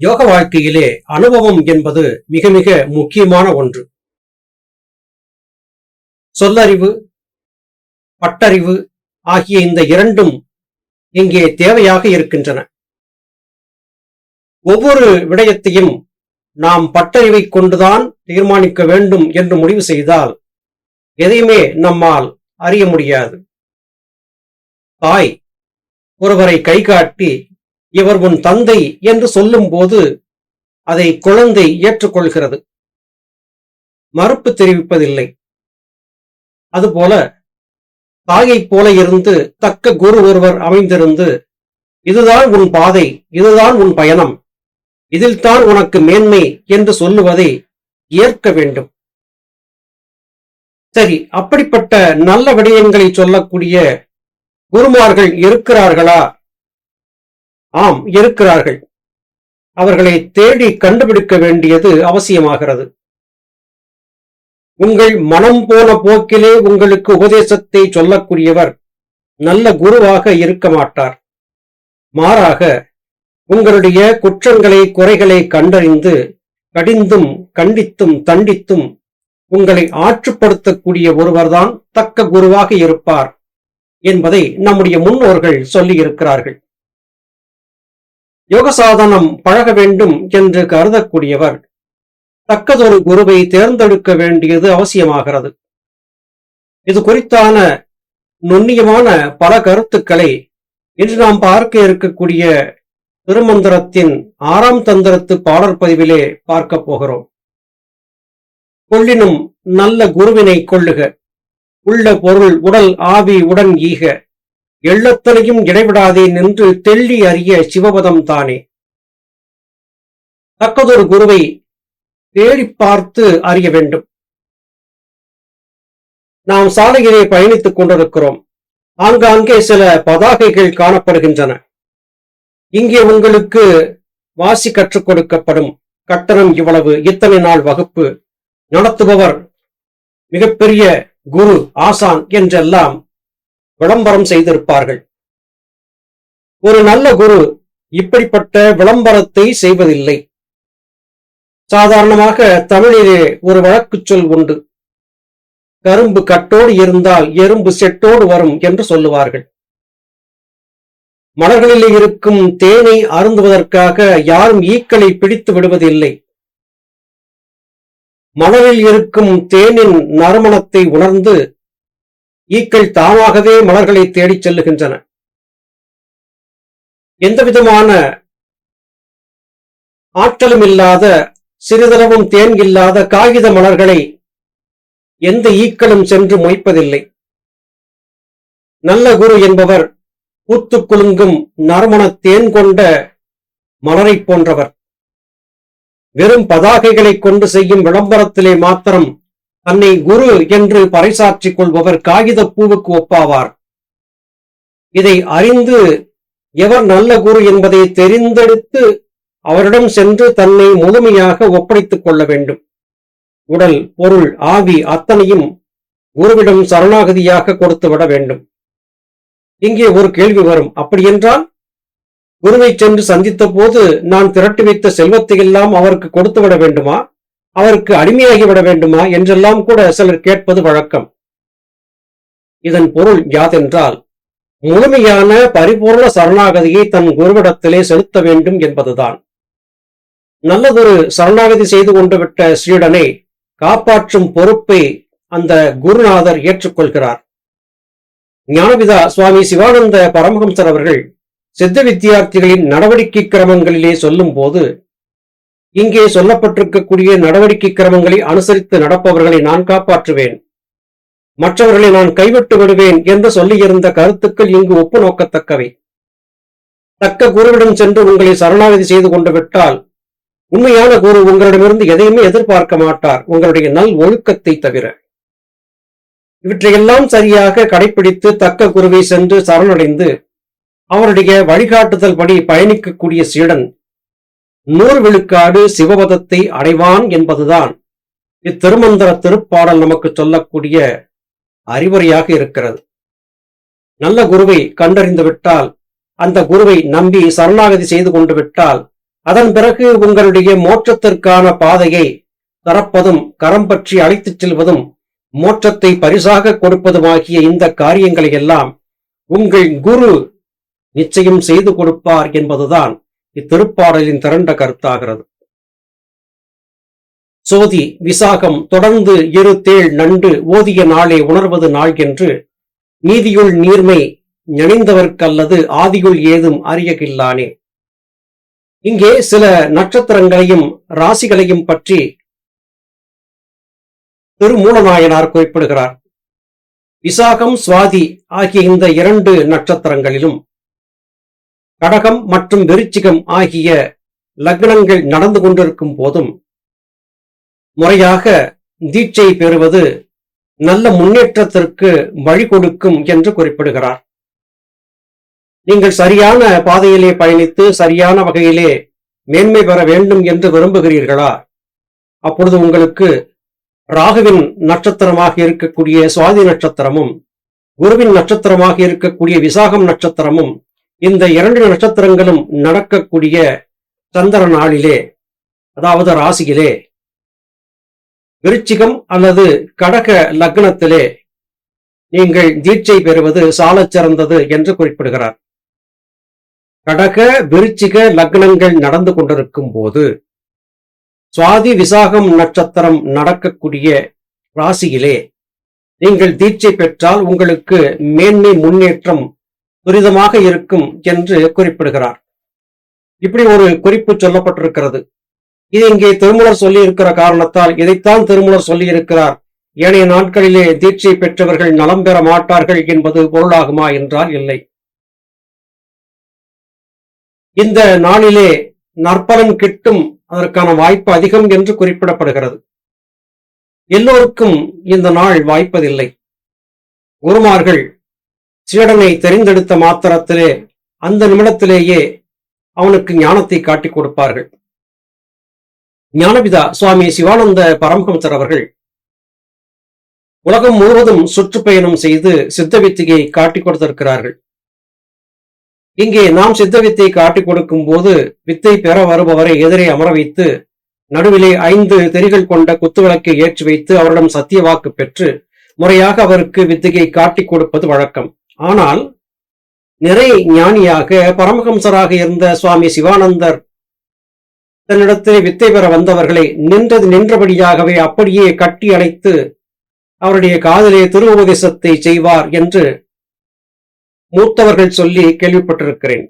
யோக வாழ்க்கையிலே அனுபவம் என்பது மிக மிக முக்கியமான ஒன்று. சொல்லறிவு பட்டறிவு ஆகிய இந்த இரண்டும் இங்கே தேவையாக இருக்கின்றன. ஒவ்வொரு விடயத்தையும் நாம் பட்டறிவை கொண்டுதான் தீர்மானிக்க வேண்டும் என்று முடிவு செய்தால் எதையுமே நம்மால் அறிய முடியாது. தாய் ஒருவரை கை காட்டி இவர் உன் தந்தை என்று சொல்லும்போது அதை குழந்தை ஏற்றுக்கொள்கிறது. மறுப்பு தெரிவிப்பதில்லை. அதுபோல தாயைப் போல இருந்து தக்க குரு ஒருவர் அமைந்திருந்து இதுதான் உன் பாதை இதுதான் உன் பயணம் இதில்தான் உனக்கு மேன்மை என்று சொல்லுவதை ஏற்க வேண்டும். சரி அப்படிப்பட்ட நல்ல விடயங்களை சொல்லக்கூடிய குருமார்கள் இருக்கிறார்களா? ஆம் இருக்கிறார்கள். அவர்களை தேடி கண்டுபிடிக்க வேண்டியது அவசியமாகிறது. உங்கள் மனம் போன போக்கிலே உங்களுக்கு உபதேசத்தை சொல்லக்கூடியவர் நல்ல குருவாக இருக்க மாட்டார். மாறாக உங்களுடைய குற்றங்களை குறைகளை கண்டறிந்து கடிந்தும் கண்டித்தும் தண்டித்தும் உங்களை ஆற்றுப்படுத்தக்கூடிய ஒருவர்தான் தக்க குருவாக இருப்பார் என்பதை நம்முடைய முன்னோர்கள் சொல்லி இருக்கிறார்கள் யோக சாதனம் பழக வேண்டும் என்று கருதக்கூடியவர். தக்கதொரு குருவை தேர்ந்தெடுக்க வேண்டியது அவசியமாகிறது. இது குறித்தான நுண்ணியமான பல கருத்துக்களை இன்று நாம் பார்க்க இருக்கக்கூடிய திருமந்திரத்தின் ஆறாம் தந்திரத்து பாடற் பதிவிலே பார்க்க போகிறோம். கொள்ளினும் நல்ல குருவினை கொள்ளுக. உள்ள பொருள் உடல் ஆவி உடன் ஈக. எள்ளத்தனையும் இடைவிடாதே நின்று தெள்ளி அறிய சிவபதம் தானே. தக்கதொரு குருவை தேடி பார்த்து அறிய வேண்டும். நாம் சாலையிலே பயணித்துக் கொண்டிருக்கிறோம். ஆங்காங்கே சில பதாகைகள் காணப்படுகின்றன. இங்கே உங்களுக்கு வாசி கற்றுக் கொடுக்கப்படும் கட்டணம் இவ்வளவு. இத்தனை நாள் வகுப்பு நடத்துபவர் மிகப்பெரிய குரு ஆசான் என்றெல்லாம் விளம்பரம் செய்திருப்பார்கள். ஒரு நல்ல குரு இப்படிப்பட்ட விளம்பரத்தை செய்வதில்லை. சாதாரணமாக தமிழிலே ஒரு வழக்கு சொல் உண்டு. கரும்பு கட்டோடு இருந்தால் எறும்பு செட்டோடு வரும் என்று சொல்லுவார்கள். மலர்களிலே இருக்கும் தேனை அருந்துவதற்காக யாரும் ஈக்களை பிடித்து விடுவதில்லை. மலரில் இருக்கும் தேனின் நறுமணத்தை உணர்ந்து ஈக்கள் தாமாகவே மலர்களை தேடிச் செல்லுகின்றன. எந்த விதமான ஆற்றலும் இல்லாத சிறிதளவும் தேன் இல்லாத காகித மலர்களை எந்த ஈக்களும் சென்று மொய்ப்பதில்லை. நல்ல குரு என்பவர் பூத்து குலுங்கும் நறுமண தேன் கொண்ட மலரைப் போன்றவர். வெறும் பதாகைகளை கொண்டு செய்யும் விளம்பரத்திலே மாத்திரம் தன்னை குரு என்று பறைசாற்றிக் கொள்பவர் காகித பூவுக்கு ஒப்பாவார். இதை அறிந்து எவர் நல்ல குரு என்பதை தெரிந்தெடுத்து அவரிடம் சென்று தன்னை முழுமையாக ஒப்படைத்துக் கொள்ள வேண்டும். உடல் பொருள் ஆவி அத்தனையும் குருவிடம் சரணாகதியாக கொடுத்து விட வேண்டும். இங்கே ஒரு கேள்வி வரும். அப்படியென்றால் குருவை சென்று சந்தித்த போது நான் திரட்டி வைத்த செல்வத்தை எல்லாம் அவருக்கு கொடுத்து விட வேண்டுமா? அவருக்கு அடிமையாகி விட வேண்டுமா என்றெல்லாம் கூட சிலர் கேட்பது வழக்கம். இதன் பொருள் யாதென்றால் முழுமையான பரிபூர்ண சரணாகதியை தன் குருவிடத்திலே செலுத்த வேண்டும் என்பதுதான். நல்லதொரு சரணாகதி செய்து கொண்டு விட்ட ஸ்ரீடனை காப்பாற்றும் பொறுப்பை அந்த குருநாதர் ஏற்றுக்கொள்கிறார். ஞானபிதா சுவாமி சிவானந்த பரமஹம்சர் அவர்கள் சித்த வித்தியார்த்திகளின் நடவடிக்கை கிரமங்களிலே சொல்லும் போது இங்கே சொல்லப்பட்டிருக்கக்கூடிய நடவடிக்கை கிரமங்களை அனுசரித்து நடப்பவர்களை நான் காப்பாற்றுவேன். மற்றவர்களை நான் கைவிட்டு விடுவேன் என்று சொல்லியிருந்த கருத்துக்கள் இங்கு ஒப்பு நோக்கத்தக்கவை தக்க குருவிடம் சென்று உங்களை சரணாகதி செய்து கொண்டு விட்டால் உண்மையான குரு உங்களிடமிருந்து எதையுமே எதிர்பார்க்க மாட்டார். உங்களுடைய நல் ஒழுக்கத்தை தவிர. இவற்றையெல்லாம் சரியாக கடைபிடித்து தக்க குருவை சென்று சரணடைந்து அவருடைய வழிகாட்டுதல் படி பயணிக்கக்கூடிய சீடன் நூறு விழுக்காடு சிவபதத்தை அடைவான் என்பதுதான் இத்திருமந்திர திருப்பாடல் நமக்கு சொல்லக்கூடிய அறிவுரையாக இருக்கிறது. நல்ல குருவை கண்டறிந்து விட்டால் அந்த குருவை நம்பி சரணாகதி செய்து கொண்டு விட்டால் அதன் பிறகு உங்களுடைய மோட்சத்திற்கான பாதையை தரப்பதும் கரம் பற்றி அழைத்துச் செல்வதும் மோட்சத்தை பரிசாக கொடுப்பதுமாகிய இந்த காரியங்களை எல்லாம் உங்கள் குரு நிச்சயம் செய்து கொடுப்பார் என்பதுதான். இத்திருப்பாடலின் திரண்ட கருத்தாகிறது. சோதி விசாகம் தொடர்ந்து இரு தேள் நண்டு ஓதிய நாளே உணர்வது நாள் என்று நீதியுள் நீர்மை நினைந்தவர்க்கல்லது ஆதியுள் ஏதும் அறியகில்லானே. இங்கே சில நட்சத்திரங்களையும் ராசிகளையும் பற்றி திருமூலநாயனார் குறிப்பிடுகிறார். விசாகம் சுவாதி ஆகிய இந்த இரண்டு நட்சத்திரங்களிலும் கடகம் மற்றும் விருச்சிகம் ஆகிய லக்னங்கள் நடந்து கொண்டிருக்கும் போதும் முறையாக தீட்சை பெறுவது நல்ல முன்னேற்றத்திற்கு வழி கொடுக்கும் என்று குறிப்பிடுகிறார். நீங்கள் சரியான பாதையிலே பயணித்து சரியான வகையிலே மேன்மை பெற வேண்டும் என்று விரும்புகிறீர்களா? அப்பொழுது உங்களுக்கு ராகுவின் நட்சத்திரமாக இருக்கக்கூடிய சுவாதி நட்சத்திரமும் குருவின் நட்சத்திரமாக இருக்கக்கூடிய விசாகம் நட்சத்திரமும் இந்த இரண்டு நட்சத்திரங்களும் நடக்கக்கூடிய சந்திர நாளிலே அதாவது ராசியிலே விருச்சிகம் அல்லது கடக லக்னத்திலே நீங்கள் தீட்சை பெறுவது சாலச் சிறந்தது என்று குறிப்பிடுகிறார். கடக விருச்சிக லக்னங்கள் நடந்து கொண்டிருக்கும் போது சுவாதி விசாகம் நட்சத்திரம் நடக்கக்கூடிய ராசியிலே நீங்கள் தீட்சை பெற்றால் உங்களுக்கு மேன்மை முன்னேற்றம் துரிதமாக இருக்கும் என்று குறிப்பிடுகிறார். இப்படி ஒரு குறிப்பு சொல்லப்பட்டிருக்கிறது. இது இங்கே திருமலர் சொல்லி இருக்கிற காரணத்தால் இதைத்தான் திருமலர் சொல்லி இருக்கிறார் ஏனைய நாட்களிலே தீட்சை பெற்றவர்கள் நலம் பெற மாட்டார்கள் என்பது பொருளாகுமா என்றால் இல்லை. இந்த நாளிலே நற்பலன் கிட்டும் அதற்கான வாய்ப்பு அதிகம் என்று குறிப்பிடப்படுகிறது. எல்லோருக்கும் இந்த நாள் வாய்ப்பதில்லை. குருமார்கள் சீடனை தெரிந்தெடுத்த மாத்திரத்திலே அந்த நிமிடத்திலேயே அவனுக்கு ஞானத்தை காட்டிக் கொடுப்பார்கள். ஞானபிதா சுவாமி சிவானந்த பரமஹம்சர் அவர்கள் உலகம் முழுவதும் சுற்றுப்பயணம் செய்து சித்த வித்தியை காட்டி கொடுத்திருக்கிறார்கள். இங்கே நாம் சித்த வித்தை காட்டிக் கொடுக்கும் போது வித்தை பெற வருபவரை எதிரே அமர வைத்து நடுவிலே ஐந்து தெரிகள் கொண்ட குத்துவிளக்கை ஏற்றி வைத்து அவரிடம் சத்திய வாக்கு பெற்று முறையாக அவருக்கு வித்தையை காட்டி கொடுப்பது வழக்கம். ஆனால் நிறை ஞானியாக பரமஹம்சராக இருந்த சுவாமி சிவானந்தர் தன்னிடத்தில் வித்தை பெற வந்தவர்களை நின்றது நின்றபடியாகவே அப்படியே கட்டி அணைத்து அவருடைய காதலே திருவுபதேசத்தை செய்வார் என்று மூத்தவர்கள் சொல்லி கேள்விப்பட்டிருக்கிறேன்.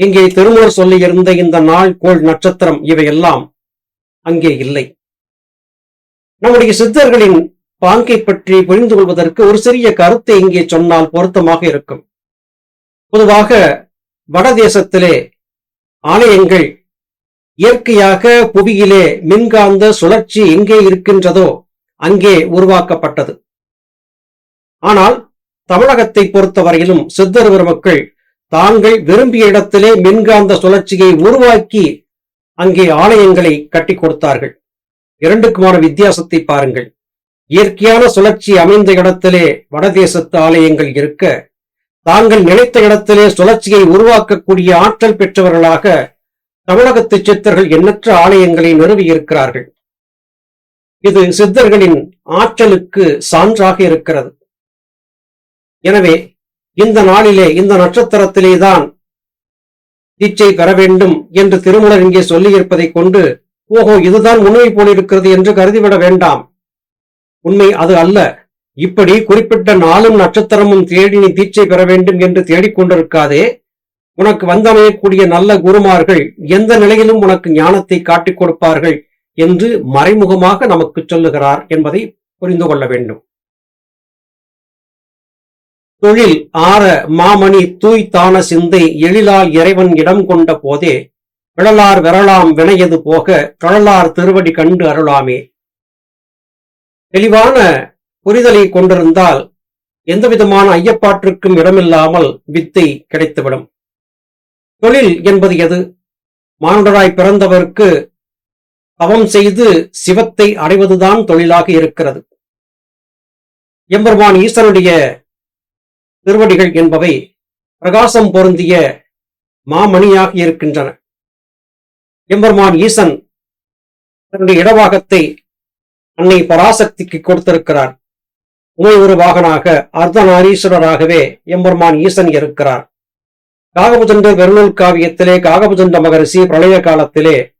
இங்கே திருமூர் சொல்லி இருந்த இந்த நாள் கோள் நட்சத்திரம் இவையெல்லாம் அங்கே இல்லை. நம்முடைய சித்தர்களின் பாங்கை பற்றி புரிந்து கொள்வதற்கு ஒரு சிறிய கருத்தை இங்கே சொன்னால் பொருத்தமாக இருக்கும். பொதுவாக வடதேசத்திலே ஆலயங்கள் இயற்கையாக புவியிலே மின்காந்த சுழற்சி எங்கே இருக்கின்றதோ அங்கே உருவாக்கப்பட்டது. ஆனால் தமிழகத்தை பொறுத்தவரையிலும் சித்தர் பெருமக்கள் தாங்கள் விரும்பிய இடத்திலே மின்காந்த சுழற்சியை உருவாக்கி அங்கே ஆலயங்களை கட்டி கொடுத்தார்கள். இரண்டுக்குமான வித்தியாசத்தை பாருங்கள். இயற்கையான சுழற்சி அமைந்த இடத்திலே வடதேசத்து ஆலயங்கள் இருக்க தாங்கள் நினைத்த இடத்திலே சுழற்சியை உருவாக்கக்கூடிய ஆற்றல் பெற்றவர்களாக தமிழகத்து சித்தர்கள் எண்ணற்ற ஆலயங்களை நிறுவியிருக்கிறார்கள். இது சித்தர்களின் ஆற்றலுக்கு சான்றாக இருக்கிறது. எனவே இந்த நாளிலே இந்த நட்சத்திரத்திலே தான் தீட்சை பெற வேண்டும் என்று திருமலர் இங்கே சொல்லியிருப்பதைக் கொண்டு ஓஹோ இதுதான் உண்மை போலிருக்கிறது என்று கருதிவிட வேண்டாம். உண்மை அது அல்ல. இப்படி குறிப்பிட்ட நாளும் நட்சத்திரமும் தேடி நீ தீட்சை பெற வேண்டும் என்று தேடிக்கொண்டிருக்காதே. உனக்கு வந்தமையக்கூடிய நல்ல குருமார்கள் எந்த நிலையிலும் உனக்கு ஞானத்தை காட்டிக் கொடுப்பார்கள் என்று மறைமுகமாக நமக்கு சொல்லுகிறார் என்பதை புரிந்து கொள்ள வேண்டும். தொழில் ஆற மாமணி தூய் தான சிந்தை எழிலால் இறைவன் இடம் கொண்ட போதே விழலார் விரலாம் வினையது போக தொழலார் திருவடி கண்டு அருளாமே. தெளிவான புரிதலை கொண்டிருந்தால் எந்தவிதமான ஐயப்பாட்டிற்கும் இடமில்லாமல் வித்தை கிடைத்துவிடும். தொழில் என்பது எது? மானுடராய் பிறந்தவருக்கு தவம் செய்து சிவத்தை அடைவதுதான் தொழிலாக இருக்கிறது. எம்பெருமான் ஈசனுடைய திருவடிகள் என்பவை பிரகாசம் பொருந்திய மாமணியாக இருக்கின்றன. எம்பெருமான் ஈசன் தன்னுடைய இடவாகத்தை அன்னை பராசக்திக்கு கொடுத்திருக்கிறார். உமை ஒரு வாகனாக அர்த்தநாரீஸ்வரராகவே எம்பெருமான் ஈசன் இருக்கிறார். காகபுஜண்ட வெறுநூல் காவியத்திலே காகபுஜண்ட மகரிஷி பிரளய காலத்திலே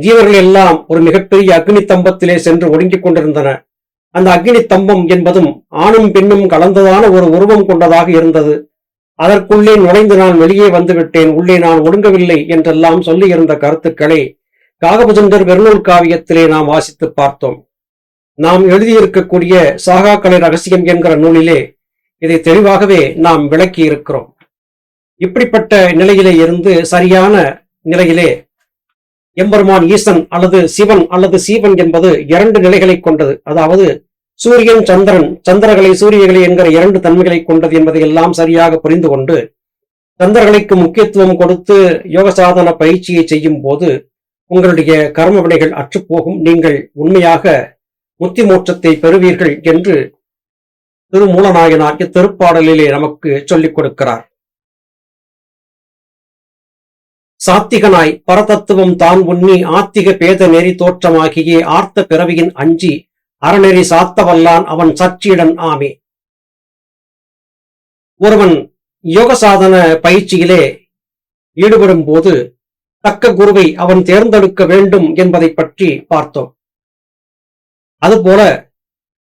ஜீவர்கள் எல்லாம் ஒரு மிகப்பெரிய அக்னி தம்பத்திலே சென்று ஒடுங்கிக் கொண்டிருந்தன. அந்த அக்னி தம்பம் என்பதும் ஆணும் பெண்ணும் கலந்ததான ஒரு உருவம் கொண்டதாக இருந்தது. அதற்குள்ளே நுழைந்து நான் வெளியே வந்துவிட்டேன். உள்ளே நான் ஒடுங்கவில்லை என்றெல்லாம் சொல்லியிருந்த கருத்துக்களை காகபுஜண்டர் வெறுநூல் காவியத்திலே நாம் வாசித்து பார்த்தோம். நாம் எழுதியிருக்கக்கூடிய சாகாக்கலை ரகசியம் என்கிற நூலிலே இதை தெளிவாகவே நாம் விளக்கி இருக்கிறோம் இப்படிப்பட்ட நிலையிலே இருந்து சரியான நிலையிலே எம்பெருமான் ஈசன் அல்லது சிவன் அல்லது சீவன் என்பது இரண்டு நிலைகளை கொண்டது. அதாவது சூரியன் சந்திரன் சந்திரகளை சூரியகளை என்கிற இரண்டு தன்மைகளை கொண்டது என்பதை எல்லாம் சரியாக புரிந்து கொண்டு சந்திரர்களுக்கு முக்கியத்துவம் கொடுத்து யோக சாதன பயிற்சியை செய்யும் போது உங்களுடைய கர்ம வினைகள் அற்றுப்போகும். நீங்கள் உண்மையாக முத்தி மோட்சத்தை பெறுவீர்கள் என்று திருமூலநாயனார் இத்திருப்பாடலிலே நமக்கு சொல்லிக் கொடுக்கிறார். சாத்திகனாய் பரதத்துவம் தான் உண்ணி ஆத்திக பேத நெறி தோற்றமாகியே ஆர்த்த பிறவியின் அஞ்சி அறநெறி சாத்தவல்லான் அவன் சற்றியுடன் ஆமே. ஒருவன் யோக சாதன பயிற்சியிலே ஈடுபடும் போது தக்க குருவை அவன் தேர்ந்தெடுக்க வேண்டும் என்பதை பற்றி பார்த்தோம். அதுபோல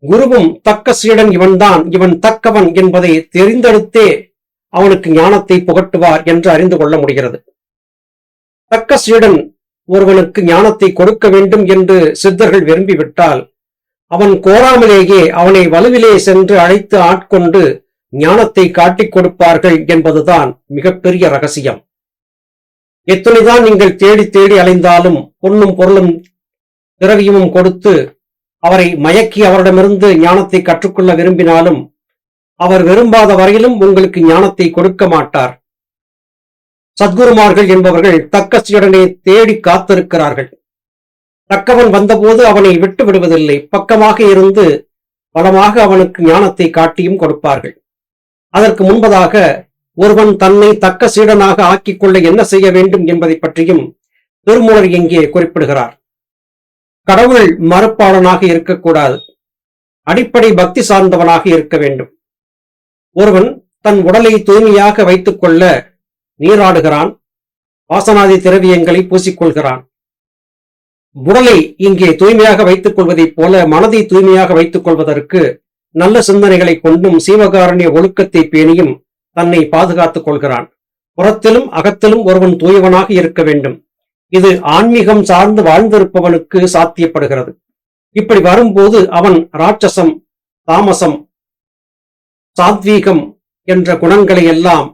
குருவும் தக்க சீடன் இவன்தான் இவன் தக்கவன் என்பதை தெரிந்தெடுத்தே அவனுக்கு ஞானத்தை புகட்டுவார் என்று அறிந்து கொள்ள முடிகிறது. தக்க சீடன் ஒருவனுக்கு ஞானத்தை கொடுக்க வேண்டும் என்று சித்தர்கள் விரும்பிவிட்டால் அவன் கோராமலேயே அவனை வலுவிலே சென்று அழைத்து ஆட்கொண்டு ஞானத்தை காட்டிக் கொடுப்பார்கள் என்பதுதான் மிகப்பெரிய ரகசியம். எத்தனைதான் நீங்கள் தேடி தேடி அலைந்தாலும் பொன்னும் பொருளும் திரவியமும் கொடுத்து அவரை மயக்கி அவரிடமிருந்து ஞானத்தை கற்றுக்கொள்ள விரும்பினாலும் அவர் விரும்பாத வரையிலும் உங்களுக்கு ஞானத்தை கொடுக்க மாட்டார். சத்குருமார்கள் என்பவர்கள் தக்க சீடனை தேடி காத்திருக்கிறார்கள். தக்கவன் வந்தபோது அவனை விட்டு விடுவதில்லை. பக்கமாக இருந்து பலமாக அவனுக்கு ஞானத்தை காட்டியும் கொடுப்பார்கள். அதற்கு முன்பதாக ஒருவன் தன்னை தக்க சீடனாக ஆக்கிக் கொள்ள என்ன செய்ய வேண்டும் என்பதை பற்றியும் திருமூலர் இங்கே குறிப்பிடுகிறார். கடவுள் மறுப்பாளனாக இருக்கக்கூடாது. அடிப்படை பக்தி சார்ந்தவனாக இருக்க வேண்டும். ஒருவன் தன் உடலை தூய்மையாக வைத்துக் கொள்ள நீராடுகிறான். வாசனாதி திரவியங்களை பூசிக்கொள்கிறான். உடலை இங்கே தூய்மையாக வைத்துக் கொள்வதைப் போல மனதை தூய்மையாக வைத்துக் கொள்வதற்கு நல்ல சிந்தனைகளை கொண்டும் சீவகாரண்ய ஒழுக்கத்தை பேணியும் தன்னை பாதுகாத்துக் கொள்கிறான். புறத்திலும் அகத்திலும் ஒருவன் தூயவனாக இருக்க வேண்டும். இது ஆன்மீகம் சார்ந்து வாழ்ந்திருப்பவனுக்கு சாத்தியப்படுகிறது. இப்படி வரும்போது அவன் ராட்சசம் தாமசம் சாத்வீகம் என்ற குணங்களை எல்லாம்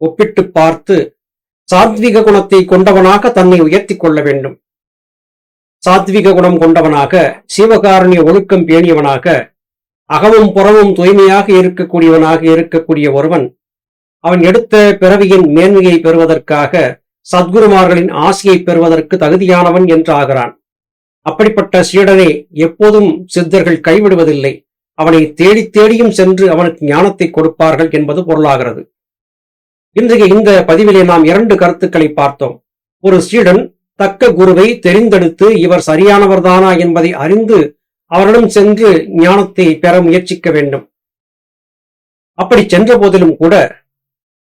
ஒப்பிட்டு பார்த்து சாத்விக குணத்தை கொண்டவனாக தன்னை உயர்த்தி கொள்ள வேண்டும். சாத்விக குணம் கொண்டவனாக சிவகாரணிய ஒழுக்கம் பேணியவனாக அகமும் புறமும் தூய்மையாக இருக்கக்கூடியவனாக இருக்கக்கூடிய ஒருவன் அவன் எடுத்த பிறவியின் மேன்மையை பெறுவதற்காக சத்குருமார்களின் ஆசையை பெறுவதற்கு தகுதியானவன் என்று ஆகிறான் அப்படிப்பட்ட சீடனை எப்போதும் சித்தர்கள் கைவிடுவதில்லை. அவனை தேடி தேடியும் சென்று அவனுக்கு ஞானத்தை கொடுப்பார்கள் என்பது பொருளாகிறது. இன்றைய இந்த பதிவிலே நாம் இரண்டு கருத்துக்களை பார்த்தோம். ஒரு சீடன் தக்க குருவை தெரிந்தெடுத்து இவர் சரியானவர்தானா என்பதை அறிந்து அவரிடம் சென்று ஞானத்தை பெற முயற்சிக்க வேண்டும். அப்படி சென்ற போதிலும் கூட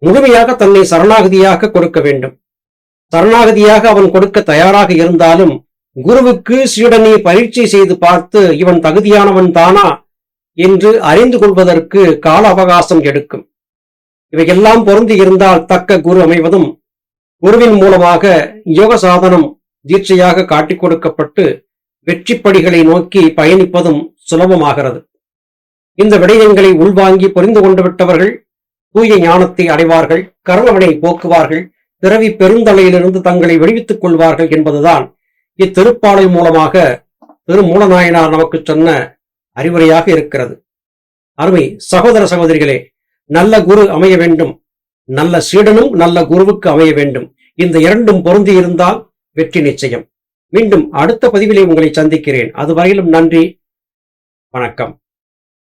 முழுமையாக தன்னை சரணாகதியாக கொடுக்க வேண்டும். சரணாகதியாக அவன் கொடுக்க தயாராக இருந்தாலும் குருவுக்கு சீடனை பரீட்சை செய்து பார்த்து இவன் தகுதியானவன் தானா என்று அறிந்து கொள்வதற்கு கால அவகாசம் எடுக்கும். இவையெல்லாம் பொருந்தி இருந்தால் தக்க குரு அமைவதும் குருவின் மூலமாக யோக சாதனம் தீட்சையாக காட்டிக் கொடுக்கப்பட்டு வெற்றிப்படிகளை நோக்கி பயணிப்பதும் சுலபமாகிறது. இந்த விடயங்களை உள்வாங்கி புரிந்து கொண்டு விட்டவர்கள் தூய ஞானத்தை அடைவார்கள் கர்மவினை போக்குவார்கள் பிறவி பெருந்தலையிலிருந்து தங்களை விடுவித்துக் கொள்வார்கள் என்பதுதான் இத்திருப்பாடல் மூலமாக திருமூலநாயனார் நமக்கு சொன்ன அறிவுரையாக இருக்கிறது. அருமை சகோதர சகோதரிகளே நல்ல குரு அமைய வேண்டும். நல்ல சீடனும் நல்ல குருவுக்கு அமைய வேண்டும். இந்த இரண்டும் பொருந்தி இருந்தால் வெற்றி நிச்சயம். மீண்டும் அடுத்த பதிவிலே உங்களை சந்திக்கிறேன். அதுவரையிலும் நன்றி வணக்கம்.